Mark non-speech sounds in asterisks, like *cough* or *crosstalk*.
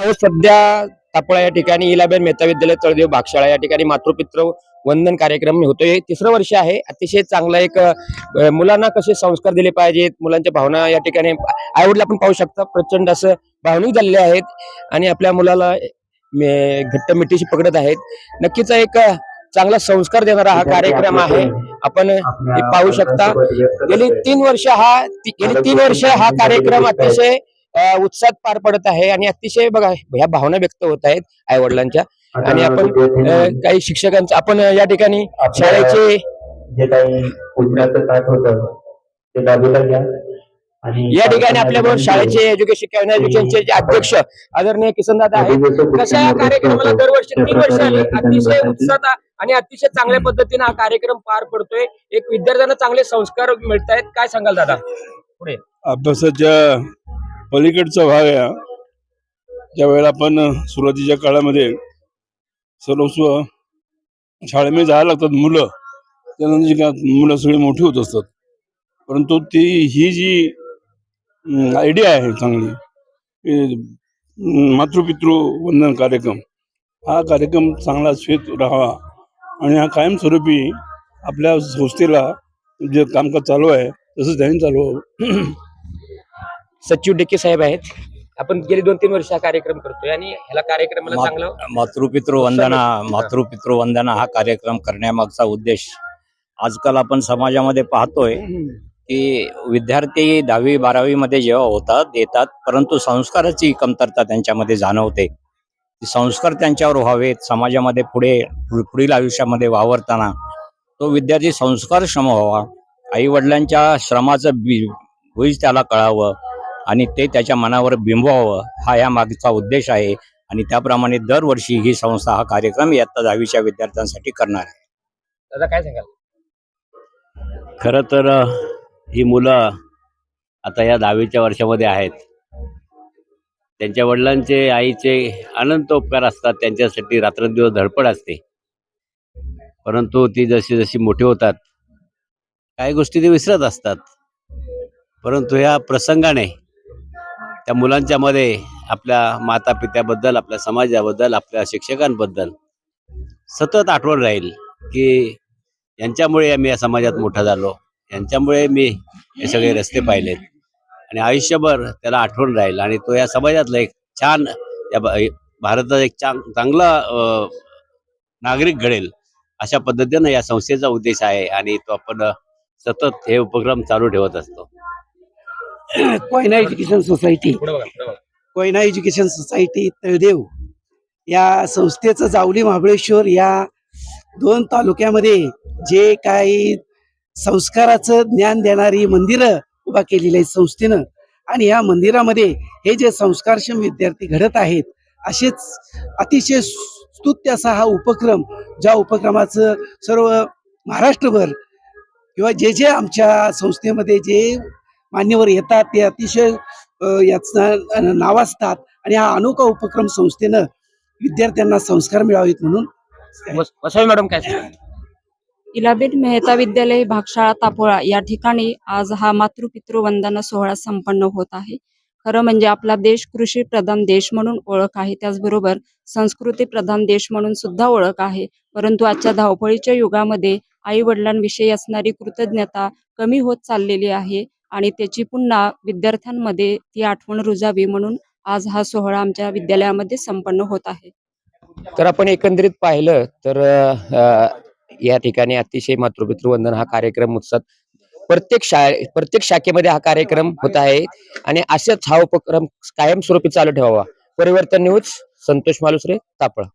सध्या तापळा या ठिकाणी इलाबेन मेहता विद्यालय तळदेव भागशाळा या ठिकाणी मातृपित्र वंदन कार्यक्रम होतोय. तिसरं वर्ष आहे. अतिशय चांगला एक मुलांना कसे संस्कार दिले पाहिजेत मुलांच्या भावना या ठिकाणी आई वडील आपण पाहू शकता. प्रचंड असं भावनिक झालेले आहेत आणि आपल्या मुलाला मे- घट्ट मिठीशी पकडत आहेत. नक्कीच एक चांगला संस्कार देणारा हा कार्यक्रम आहे. आपण पाहू शकता. गेली तीन वर्ष हा गेली तीन वर्ष हा कार्यक्रम अतिशय उत्साहात पार पडत आहे आणि अतिशय बघा ह्या भावना व्यक्त होत आहेत आई वडिलांच्या आणि आपण काही शिक्षकांचं आपण या ठिकाणी शाळेचे जे काही या ठिकाणी आपल्याबरोबर शाळेचे एज्युकेशन एज्युकेशनचे जे अध्यक्ष आदरणीय किसनदादा आहेत. कशा या कार्यक्रमाला दरवर्षी तीन वर्ष आली. अतिशय उत्साहात आणि अतिशय चांगल्या पद्धतीने हा कार्यक्रम पार पडतोय. एक विद्यार्थ्यांना चांगले संस्कार मिळत आहेत काय सांगाल दादा? पुढे. अभ्यासाच्या पलीकडचा भाग आहे ज्यावेळेला ज्या वेळेला आपण सुरुवातीच्या काळामध्ये सर्वस्व शाळेमध्ये जायला लागतात मुलं त्यानंतर जी मुलं सगळी मोठी होत असतात. परंतु ती ही जी आयडिया आहे चांगली मातृपितृ वंदन कार्यक्रम हा कार्यक्रम चांगला श्वेत राहावा. आणि हा कायमस्वरूपी आपल्या संस्थेला जे कामकाज चालू आहे तसंच त्यांनी चालू सचिव डिके साहेब आहेत. आपण गेली दोन तीन वर्ष हा कार्यक्रम करतोय आणि ह्याला कार्यक्रमाला मा- चांगलं मातृपितृ वंदना मातृपितृ वंदना हा कार्यक्रम करण्यामागचा उद्देश. आजकाल आपण समाजामध्ये पाहतोय की विद्यार्थी दहावी बारावी मध्ये जेव्हा होतात येतात परंतु संस्काराची कमतरता त्यांच्यामध्ये जाणवते. संस्कार त्यांच्यावर व्हावेत समाजामध्ये पुढे पुढील आयुष्यामध्ये वावरताना. तो विद्यार्थी संस्कारक्षम व्हावा. आई वडिलांच्या श्रमाचं बीज त्याला कळावं. आणि ते त्याच्या मनावर बिंबवावं हा या मागचा उद्देश आहे. आणि त्याप्रमाणे दरवर्षी ही संस्था हा कार्यक्रम इयत्ता दहावीच्या विद्यार्थ्यांसाठी करणार आहे. दादा काय सांगाल? खरं तर ही मुलं आता या दहावीच्या वर्षामध्ये आहेत. त्यांच्या वडिलांचे आईचे अनंत उपकार असतात त्यांच्यासाठी रात्रंदिवस धडपड असते. परंतु ती जशी जशी मोठी होतात काही गोष्टी ते विसरत असतात. परंतु ह्या प्रसंगाने त्या मुलांच्या मध्ये आपल्या माता पित्याबद्दल आपल्या समाजाबद्दल आपल्या शिक्षकांबद्दल सतत आठवण राहील की यांच्यामुळे मी या समाजात मोठा झालो. यांच्यामुळे मी हे सगळे रस्ते पाहिलेत. आणि आयुष्यभर त्याला आठवण राहील. आणि तो या समाजातला एक छान या भा- भारताचा एक चांगला नागरिक घडेल अशा पद्धतीनं या संस्थेचा उद्देश आहे. आणि तो आपण सतत हे उपक्रम चालू ठेवत असतो. *clears throat* Koyna education society. Koyna education society Taldev या संस्थेचं जावली महाबळेश्वर या दोन तालुक्यामध्ये जे काही संस्काराचं ज्ञान देणारी मंदिरं उभा केलेली आहेत संस्थेनं. आणि या मंदिरामध्ये हे जे संस्कारक्षम विद्यार्थी घडत आहेत असेच अतिशय स्तुत्य असा हा उपक्रम ज्या उपक्रमाचं सर्व महाराष्ट्रभर किंवा जे जे आमच्या संस्थेमध्ये जे मान्यवर येतात ते अतिशय याचं नाव असतात आणि हा अनोखा उपक्रम संस्थेनं विद्यार्थ्यांना संस्कार मिळावेत म्हणून. वसावे मॅडम काय इलाबेट मेहता विद्यालय भागशाळा तापोळा या ठिकाणी आज हा मातृपितृ वंदना सोहळा संपन्न होत आहे. खरं म्हणजे आपला देश कृषी प्रधान देश म्हणून ओळख आहे. त्याचबरोबर संस्कृती प्रधान देश म्हणून सुद्धा ओळख आहे. परंतु आजच्या धावपळीच्या युगामध्ये आई वडिलांविषयी असणारी कृतज्ञता कमी होत चाललेली आहे. आणि त्याची पुन्हा विद्यार्थ्यांमध्ये ती आठवण रुजावी म्हणून आज हा सोहळा आमच्या विद्यालयामध्ये संपन्न होत आहे. तर आपण एकंदरीत पाहिलं तर या ठिकाणी अतिशय मातृपितृ वंदन हा कार्यक्रम उत्साहात प्रत्येक शाळे प्रत्येक शाखेमध्ये हा कार्यक्रम होत आहे आणि असेच हा उपक्रम कायमस्वरूपी चालू ठेवावा. परिवर्तन न्यूज संतोष मालुसरे तापळा.